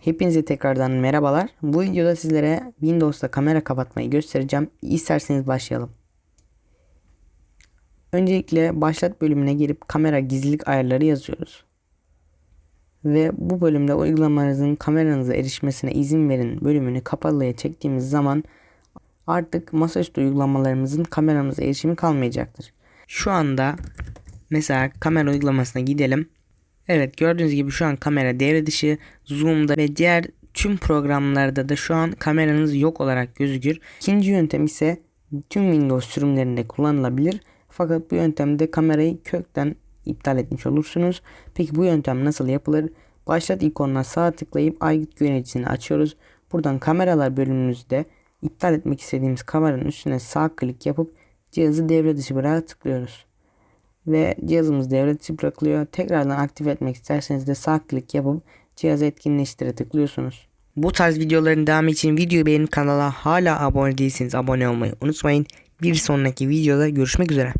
Hepinize tekrardan merhabalar. Bu videoda sizlere Windows'ta kamera kapatmayı göstereceğim. İsterseniz başlayalım. Öncelikle başlat bölümüne girip kamera gizlilik ayarları yazıyoruz. Ve bu bölümde uygulamalarınızın kameranıza erişmesine izin verin bölümünü kapalıya çektiğimiz zaman artık masaüstü uygulamalarımızın kameramıza erişimi kalmayacaktır. Şu anda mesela kamera uygulamasına gidelim. Evet gördüğünüz gibi şu an kamera devre dışı, zoom'da ve diğer tüm programlarda da şu an kameranız yok olarak gözükür. İkinci yöntem ise tüm Windows sürümlerinde kullanılabilir. Fakat bu yöntemde kamerayı kökten iptal etmiş olursunuz. Peki bu yöntem nasıl yapılır? Başlat ikonuna sağ tıklayıp aygıt yöneticisini açıyoruz. Buradan kameralar bölümümüzde iptal etmek istediğimiz kameranın üstüne sağ klik yapıp cihazı devre dışı bırak tıklıyoruz ve cihazımız devre dışı bırakılıyor. Tekrardan aktif etmek isterseniz de sağ klik yapıp cihazı etkinleştire tıklıyorsunuz. Bu tarz videoların devamı için videoyu beğenip kanala hala abone değilseniz abone olmayı unutmayın. Bir sonraki videoda görüşmek üzere.